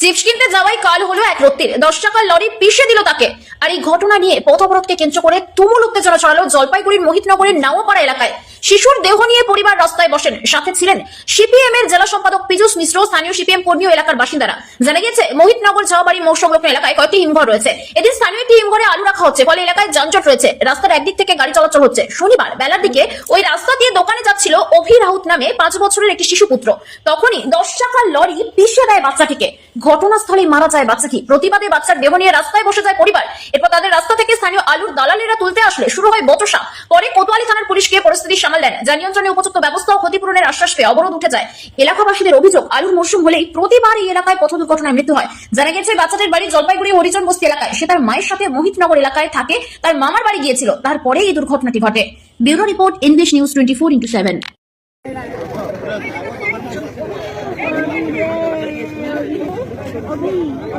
Chips কিনতে যাওয়াই কাল হলো এক রত্তির দশ টাকার লরি পিষে দিল তাকে। আর এই ঘটনা নিয়ে পথ কেন্দ্র করে তুমুল উত্তেজনা ছড়ালো জলপাইগুড়ির মোহিতনগরের নাওয়াপাড়া এলাকায়। শিশুর দেহ নিয়ে পরিবার রাস্তায় বসেন। সাথে ছিলেন সিপিএম এর জেলা সম্পাদক পীযুষ মিশ্র, স্থানীয় সিপিএম কর্মী এলাকার বাসিন্দারা। জানা গেছে মোহিতনগর ঝাওবাড়ি মোড় সংলগ্ন এলাকায় কয়েকটি হিমঘর রয়েছে। এদিন স্থানীয় একটি হিমঘরে আলু রাখা হচ্ছে, ফলে এলাকায় যানজট রয়েছে। রাস্তার একদিক থেকে গাড়ি চলাচল হচ্ছে। শনিবার বেলার দিকে ওই রাস্তা দিয়ে দোকানে যাচ্ছিল অভি রাউত নামে পাঁচ বছরের একটি শিশু পুত্র তখনই দশ টাকার লরি পিষে দেয় বাচ্চাটিকে। ঘটনাস্থলে মারা যায় বাচ্চাটি। প্রতিবাদে বাচ্চার দেহ নিয়ে রাস্তায় বসে যায় পরিবার। এরপর তাদের রাস্তা থেকে স্থানীয় আলুর দালালেরা তুলতে আসলে, শুরু হয় বচসা। পরে কোতোয়ালি থানার পুলিশকে পরিস্থিতি সামাল দেন যা নিয়ন্ত্রণে উপযুক্ত ব্যবস্থা ও ক্ষতিপূরণের আশ্বাস পেয়ে অবরোধ উঠে যায়। এলাকাবাসীদের অভিযোগ, আলুর মরশুম হলেই প্রতিবার এই এলাকায় পথ দুর্ঘটনায় মৃত্যু হয়। জানা গেছে বাচ্চাদের বাড়ি জলপাইগুড়ি হরিজন বস্তি এলাকায়। সে তার মায়ের সাথে মোহিতনগর এলাকায় থাকে। তার মামার বাড়ি গিয়েছিল। তারপরে এই দুর্ঘটনাটি ঘটে। Bureau report English news twenty four into seven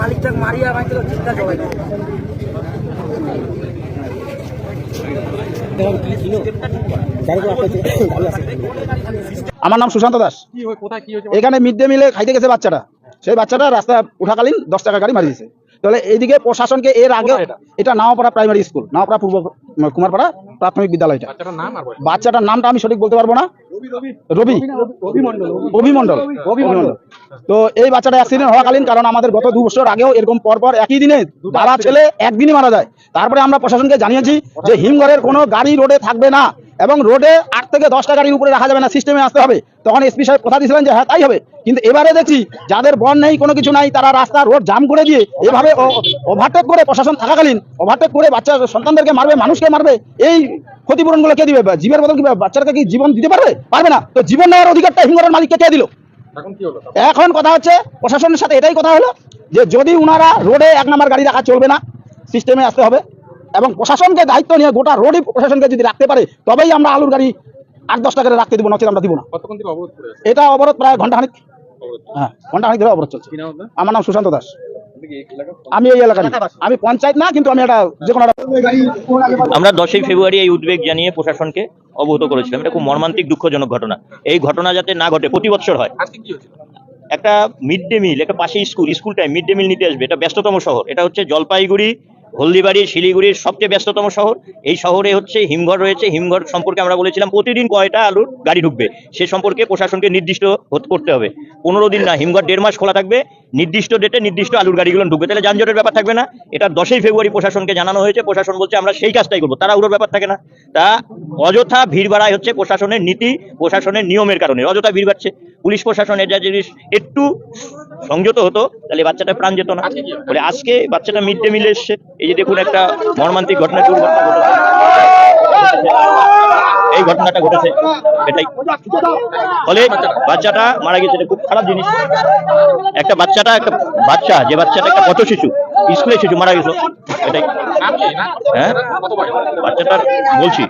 মালিকটা মারিয়া ভাই চিন্তা করে। আমার নাম সুশান্ত দাস। কি হয়ে কোথায় কি হয়েছে? এখানে মিড ডে মিলে খাইতে গেছে বাচ্চাটা সেই বাচ্চাটা রাস্তা উঠাকালীন দশ টাকা গাড়ি মারি দিয়েছে তাহলে এইদিকে প্রশাসনকে এর আগে এটা? নাও নাওপাড়া প্রাইমারি স্কুল নাওপাড়া পূর্ব কুমারপাড়া প্রাথমিক বিদ্যালয়টা। বাচ্চাটার নামটা আমি সঠিক বলতে পারব না। রবি অভিমন্ডল অভিমন্ডল তো এই বাচ্চাটা অ্যাক্সিডেন্ট হওয়াকালীন কারণ আমাদের গত দু বছর আগেও এরকম পরপর একই দিনে ছেলে একদিনই মারা যায়। তারপরে আমরা প্রশাসনকে জানিয়েছি যে হিমঘরের কোনো গাড়ি রোডে থাকবে না এবং রোডে আট থেকে দশটা গাড়ির উপরে রাখা যাবে না সিস্টেমে আসতে হবে। তখন এসপি সাহেব কথা দিয়েছিলেন যে হ্যাঁ তাই হবে। কিন্তু এবারে দেখছি যাদের বন নেই কোনো কিছু নাই তারা রাস্তা রোড জাম করে দিয়ে এভাবে ওভারটেক করে প্রশাসন থাকাকালীন ওভারটেক করে বাচ্চা সন্তানদেরকে মারবে মানুষকে মারবে। এই ক্ষতিপূরণগুলো কে দিবে? জীবের বদল কি বাচ্চাটাকে কি জীবন দিতে পারবে? পারবে না। তো জীবন নেওয়ার অধিকারটা হিমঘরের মালিককে কে দিল? এখন কথা হচ্ছে প্রশাসনের সাথে এটাই কথা হলো যে যদি উনারা রোডে এক নাম্বার গাড়ি রাখা চলবে না সিস্টেমে আসতে হবে এবং প্রশাসনকে দায়িত্ব নিয়ে গোটা রোডই প্রশাসনকে যদি রাখতে পারে তবেই আমরা আলুর গাড়ি আট দশ টাকা রাখতে দিব নচেত আমরা দিব না। করে এটা অবরোধ প্রায় ঘন্টাখানিক অবরোধ। হ্যাঁ ঘন্টাখানিক ধরে অবরোধ চলছে। আমার নাম সুশান্ত দাস। আমি এই এলাকার আমি পঞ্চায়েত না কিন্তু আমি একটা যে কোনো আমরা দশই ফেব্রুয়ারি এই উদ্বেগ জানিয়ে প্রশাসনকে অবগত করেছিলাম। এটা খুব মর্মান্তিক দুঃখজনক ঘটনা। এই ঘটনা যাতে না ঘটে প্রতি বছর হয়। আজকে কি হয়েছে একটা মিড ডে মিল একটা পাশে school school time mid day meal নিতে আসবে। এটা ব্যস্ততম শহর। এটা হচ্ছে জলপাইগুড়ি হলদিবাড়ি, শিলিগুড়ির সবচেয়ে ব্যস্ততম শহর। এই শহরে হচ্ছে হিমঘর রয়েছে। হিমঘর সম্পর্কে আমরা বলেছিলাম, প্রতিদিন কয়টা আলুর গাড়ি ঢুকবে? সে সম্পর্কে প্রশাসনকে নির্দিষ্ট করতে হবে। পনেরো দিন না, হিমঘর দেড় মাস খোলা থাকবে। নির্দিষ্ট ডেটে নির্দিষ্ট আলুর গাড়িগুলো ঢুকবে। তাহলে যানজটের ব্যাপার থাকবে না। এটা দশই ফেব্রুয়ারি প্রশাসনকে জানানো হয়েছে। প্রশাসন বলছে, আমরা সেই কাজটাই করব। তারা উড়োর ব্যাপার থাকে না। তা অযথা ভিড় বাড়ায় হচ্ছে প্রশাসনের নীতি, প্রশাসনের নিয়মের কারণে। অযথা ভিড় বাড়ছে। পুলিশ প্রশাসনের যা জিনিস একটু সংযত হতো, তাহলে বাচ্চাটা প্রাণ যেত না। বলে আজকে বাচ্চাটা মিড ডে মিলে এসছে। এই যে দেখুন একটা মর্মান্তিক ঘটনা এই ঘটনাটা ঘটেছে। এটাই। ফলে বাচ্চাটা মারা গেছে। খুব খারাপ জিনিস। একটা বাচ্চাটা, একটা বাচ্চা, যে বাচ্চাটা একটা পথ শিশু স্কুলের শিশু মারা গেছে এটাই। না হ্যাঁ? বাচ্চাটার বলছি।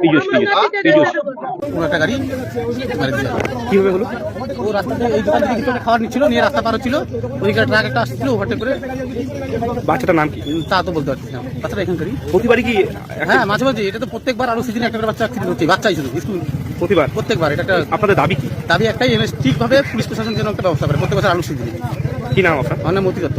পীযুষ পীযুষ কীভাবে হলো ও রাস্তাতে এই দোকান থেকে কিছু খাবার নিচ্ছিল নিয়ে রাস্তা পার হচ্ছিল। ওইখানে ট্রাক একটা আসছিল ওভারটেক করে। বাচ্চাটার নাম কি? তা তো বলতে পারছি না। বাচ্চাটা এখানকারই। প্রতিবারই কি হ্যাঁ মাঝে মাঝে। এটা তো প্রত্যেকবার আরও সিজনে একটা করে বাচ্চা বাচ্চাই শুধু স্কুল। প্রতিবার? প্রত্যেকবার এটা একটা আপনাদের দাবি কি? দাবি একটাই এমএস ঠিকভাবে পুলিশ প্রশাসন যেন একটা ব্যবস্থা করে। প্রত্যেক বছর আলু সিজনে কি নাম আপনার? মানে মতি দত্ত